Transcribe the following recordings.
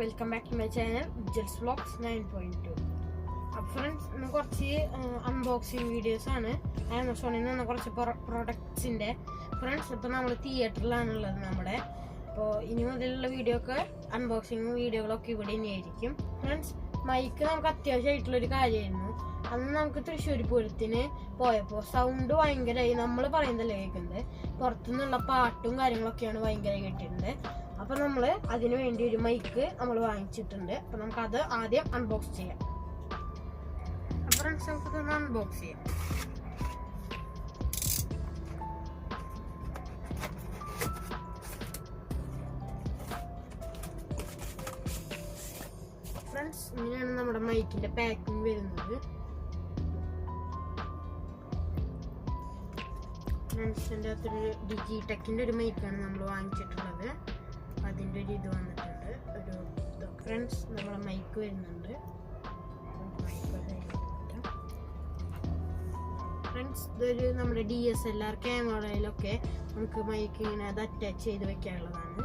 Welcome back to my channel ജെൽസ് vlogs nine point two അപ്പോൾ friends ഇന്ന് കുറച്ച് unboxing videos ആണ്. ആമസോണിൽ നിന്ന് കുറച്ച് പ്രൊഡക്ട്സിന്റെ ഫ്രണ്ട്സ് ഇപ്പോൾ നമ്മൾ തിയേറ്ററിലാണുള്ളത് നമ്മുടെ. അപ്പോൾ ഇനി മുതലുള്ള വീഡിയോ ഒക്കെ അൺബോക്സിങ് വീഡിയോകളൊക്കെ ഇവിടെ ഇനിയായിരിക്കും ഫ്രണ്ട്സ് മൈക്ക് നമുക്ക് അത്യാവശ്യമായിട്ടുള്ളൊരു കാര്യമായിരുന്നു. അന്ന് നമുക്ക് തൃശ്ശൂർ പൂരത്തിന് പോയപ്പോൾ സൗണ്ട് ഭയങ്കരമായി നമ്മൾ പറയുന്നതല്ലേ കേൾക്കുന്നത്? പുറത്തുനിന്നുള്ള പാട്ടും കാര്യങ്ങളൊക്കെയാണ് ഭയങ്കര കേട്ടിട്ടുണ്ട് അപ്പൊ നമ്മൾ അതിനു വേണ്ടി ഒരു മൈക്ക് നമ്മൾ വാങ്ങിച്ചിട്ടുണ്ട്. അപ്പൊ നമുക്ക് അത് ആദ്യം അൺബോക്സ് ചെയ്യാം. അൺബോക്സ് ചെയ്യാം. ഇങ്ങനെയാണ് നമ്മുടെ മൈക്കിന്റെ പാക്കിംഗ് വരുന്നത്. ഫ്രണ്ട്സിന്റെ അകത്തൊരു ഡിജിടെക്കിന്റെ ഒരു മൈക്കാണ് നമ്മൾ വാങ്ങിച്ചിട്ടുള്ളത്. അതിന്റെ ഒരു ഇത് വന്നിട്ടുണ്ട്. ഒരു ഫ്രണ്ട്സ് നമ്മളെ മൈക്ക് വരുന്നുണ്ട്. ഫ്രണ്ട്സ് ഇതൊരു നമ്മുടെ ഡി എസ് എൽ ആർ ക്യാമറയിലൊക്കെ നമുക്ക് മൈക്ക് ഇങ്ങനെ അത് അറ്റാച്ച് ചെയ്ത് വെക്കാനുള്ളതാണ്.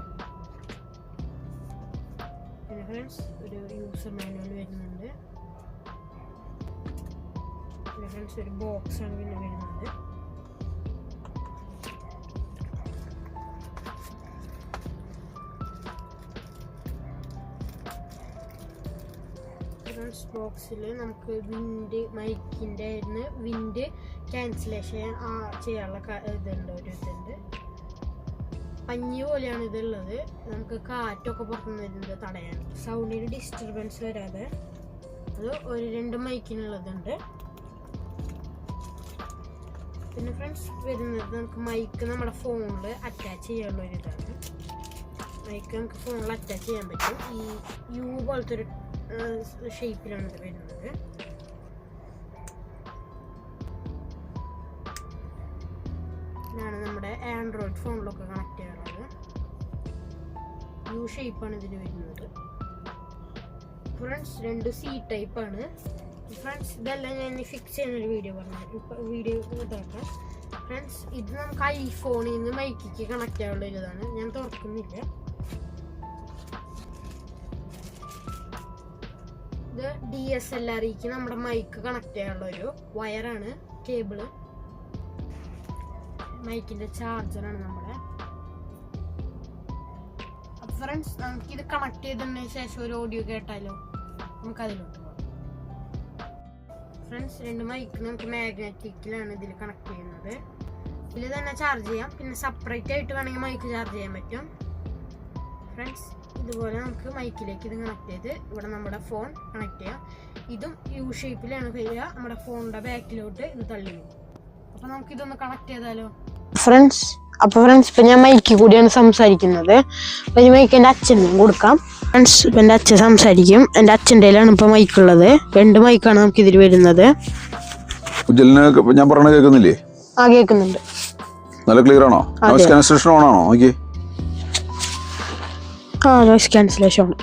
പിന്നെ ഫ്രണ്ട്സ് ഒരു യൂസർ മാനുവൽ വരുന്നുണ്ട്. ഫ്രണ്ട്സ് ഒരു ബോക്സ് ആണ് പിന്നെ വരുന്നത്. ഫ്രണ്ട്സ് ബോക്സിൽ നമുക്ക് വിൻഡ് മൈക്കിന്റെ ആയിരുന്നു. വിൻഡ് ക്യാൻസലേഷൻ ചെയ്യാനുള്ള ഇതുണ്ട് ഒരു ഇതുണ്ട്. പഞ്ഞി പോലെയാണ് ഇതുള്ളത്. നമുക്ക് കാറ്റൊക്കെ പുറത്തുനിന്ന് വരുന്നത് തടയാൻ. സൗണ്ടിന് ഡിസ്റ്റർബൻസ് വരാതെ. അത് ഒരു രണ്ട് മൈക്കിനുള്ളതുണ്ട് പിന്നെ ഫ്രണ്ട്സ് വരുന്നത് നമുക്ക് മൈക്ക് നമ്മുടെ ഫോണിൽ അറ്റാച്ച് ചെയ്യാനുള്ള ഒരു ഇതാണ്. മൈക്ക് നമുക്ക് ഫോണിൽ അറ്റാച്ച് ചെയ്യാൻ പറ്റും. ഈ യു പോലത്തെ ഒരു ഷേപ്പിലാണ് ഇത് വരുന്നത്. ഇതാണ് നമ്മുടെ ആൻഡ്രോയിഡ് ഫോണിലൊക്കെ കണക്ട് ചെയ്യാറുള്ളത്. യു ഷേപ്പാണ് ഇതിന് വരുന്നത്. ഫ്രണ്ട്സ് രണ്ട് സി ടൈപ്പാണ് ഫ്രണ്ട്സ് ഇതെല്ലാം ഞാൻ ഫിക്സ് ചെയ്യുന്ന ഒരു വീഡിയോ പറഞ്ഞു വീഡിയോ ഇതാക്കാം. ഫ്രണ്ട്സ് ഇത് നമുക്ക് ഐഫോണിൽ നിന്ന് മൈക്കിക്ക് കണക്ട് ചെയ്യാനുള്ള ഒരു ഇതാണ് ഞാൻ തുറക്കുന്നില്ല. ഇത് ഡി എസ് എൽ ആറിക്ക് നമ്മുടെ മൈക്ക് കണക്ട് ചെയ്യാനുള്ള ഒരു വയറാണ് കേബിൾ മൈക്കിന്റെ ചാർജറാണ് നമ്മുടെ. ഫ്രണ്ട്സ് നമുക്ക് ഇത് കണക്ട് ചെയ്തതിന് ശേഷം ഒരു ഓഡിയോ കേട്ടാലോ? നമുക്ക് അതിലോട്ട് ഫ്രണ്ട്സ് രണ്ട് മൈക്ക് നമുക്ക് മാഗ്നറ്റിക്കിലാണ് ഇതിൽ കണക്ട് ചെയ്യുന്നത്. ഇതിൽ തന്നെ ചാർജ് ചെയ്യാം. പിന്നെ സെപ്പറേറ്റ് ആയിട്ട് വേണമെങ്കിൽ മൈക്ക് ചാർജ് ചെയ്യാൻ പറ്റും. ഫ്രണ്ട്സ് ഇതുപോലെ നമുക്ക് മൈക്കിലേക്ക് ഇത് കണക്ട് ചെയ്ത് ഇവിടെ നമ്മുടെ ഫോൺ കണക്ട് ചെയ്യാം. ഇതും യു ഷേപ്പിലാണ് ചെയ്യുക നമ്മുടെ ഫോണിന്റെ ബാക്കിലോട്ട് ഇത് തള്ളി അപ്പൊ നമുക്ക് ഇതൊന്ന് കണക്ട് ചെയ്താലോ? ഫ്രണ്ട്സ് അപ്പൊ ഫ്രണ്ട്സ് ഇപ്പൊ ഞാൻ മൈക്കിൽ കൂടിയാണ് സംസാരിക്കുന്നത്. അപ്പൊ ഈ മൈക്ക് എന്റെ അച്ഛനും കൊടുക്കാം. ഫ്രണ്ട്സ് ഇപ്പൊ എന്റെ അച്ഛൻ സംസാരിക്കും. എന്റെ അച്ഛന്റെ കയ്യിലാണ് മൈക്ക് ഉള്ളത്. രണ്ട് മൈക്കാണ് നമുക്ക് ഇതിൽ വരുന്നത്. ഞാൻ പറഞ്ഞ കേൾക്കുന്നില്ലേ? ആ കേൾക്കുന്നുണ്ട്. നല്ല ക്ലിയർ ആണോ? ഓൺ ആണോ? നോക്കി ആ നോയ്സ് ക്യാൻസലേഷൻ ആണ്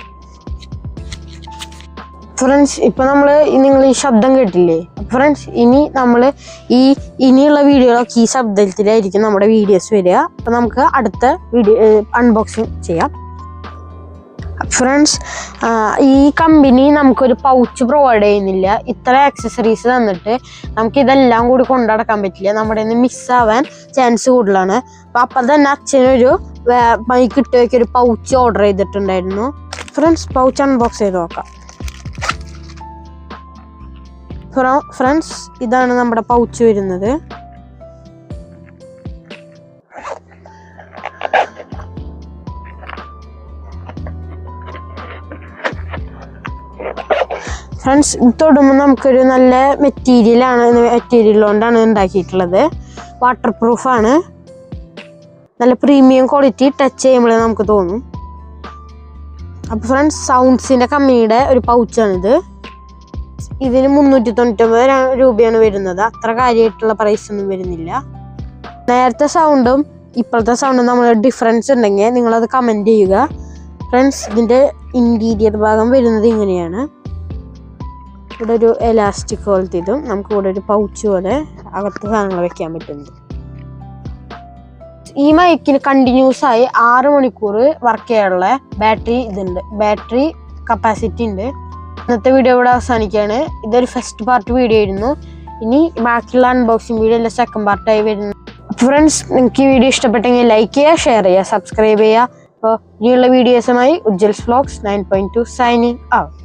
ഫ്രണ്ട്സ് ഇപ്പം നമ്മൾ നിങ്ങൾ ഈ ശബ്ദം കേട്ടില്ലേ? ഫ്രണ്ട്സ് ഇനി നമ്മൾ ഈ ഇനിയുള്ള വീഡിയോകളൊക്കെ ഈ ശബ്ദത്തിലായിരിക്കും നമ്മുടെ വീഡിയോസ് വരിക. അപ്പം നമുക്ക് അടുത്ത വീഡിയോ അൺബോക്സിങ് ചെയ്യാം. ഫ്രണ്ട്സ് ഈ കമ്പനി നമുക്കൊരു പൗച്ച് പ്രൊവൈഡ് ചെയ്യുന്നില്ല. ഇത്ര ആക്സസറീസ് തന്നിട്ട് നമുക്ക് ഇതെല്ലാം കൂടി കൊണ്ടുനടക്കാൻ പറ്റില്ല. നമ്മുടെ നിന്ന് മിസ്സാവാൻ ചാൻസ് കൂടുതലാണ്. അപ്പം അപ്പം തന്നെ അച്ഛനൊരു മൈക്ക് ഇട്ട് വെക്കിയ ഒരു പൗച്ച് ഓർഡർ ചെയ്തിട്ടുണ്ടായിരുന്നു. ഫ്രണ്ട്സ് പൗച്ച് അൺബോക്സ് ചെയ്ത് നോക്കാം. ഫ്രണ്ട്സ് ഇതാണ് നമ്മുടെ പൗച്ച് വരുന്നത്. ഫ്രണ്ട്സ് തൊടുമ്പോൾ നമുക്കൊരു നല്ല മെറ്റീരിയലാണ് മെറ്റീരിയൽ കൊണ്ടാണ് ഉണ്ടാക്കിയിട്ടുള്ളത്. വാട്ടർ പ്രൂഫാണ് നല്ല പ്രീമിയം ക്വാളിറ്റി ടച്ച് ചെയ്യുമ്പോഴേ നമുക്ക് തോന്നും. അപ്പോൾ ഫ്രണ്ട്സ് സൗണ്ട്സിന്റെ കമ്മിയുടെ ഒരു പൗച്ചാണിത് ഇതിന് മുന്നൂറ്റി തൊണ്ണൂറ്റൊമ്പത് രൂപയാണ് വരുന്നത്. അത്ര കാര്യമായിട്ടുള്ള പ്രൈസ് ഒന്നും വരുന്നില്ല. നേരത്തെ സൗണ്ടും ഇപ്പോഴത്തെ സൗണ്ടും നമ്മൾ ഡിഫറൻസ് ഉണ്ടെങ്കിൽ നിങ്ങളത് കമന്റ് ചെയ്യുക. ഫ്രണ്ട്സ് ഇതിന്റെ ഇന്റീരിയർ ഭാഗം വരുന്നത് ഇങ്ങനെയാണ്. ഇവിടെ ഒരു എലാസ്റ്റിക് പോലത്തെ ഇതും നമുക്ക് ഇവിടെ ഒരു പൗച്ച് പോലെ അകത്ത് സാധനങ്ങൾ വെക്കാൻ പറ്റുന്നത്. ഈ മൈക്കിന് കണ്ടിന്യൂസ് ആയി ആറ് മണിക്കൂർ വർക്ക് ചെയ്യാനുള്ള ബാറ്ററി ഇതുണ്ട്. ബാറ്ററി കപ്പാസിറ്റി ഉണ്ട്. ഇന്നത്തെ വീഡിയോ ഇവിടെ അവസാനിക്കുകയാണ്. ഇതൊരു ഫസ്റ്റ് പാർട്ട് വീഡിയോ ആയിരുന്നു. ഇനി ബാക്കിയുള്ള അൺബോക്സിംഗ് വീഡിയോ എല്ലാം സെക്കൻഡ് പാർട്ടായി വരുന്നു. ഫ്രണ്ട്സ് നിങ്ങൾക്ക് ഈ വീഡിയോ ഇഷ്ടപ്പെട്ടെങ്കിൽ ലൈക്ക് ചെയ്യുക ഷെയർ ചെയ്യുക സബ്സ്ക്രൈബ് ചെയ്യുക. അപ്പോൾ ഇനിയുള്ള വീഡിയോസുമായി Ujjal's vlogs nine point two signing out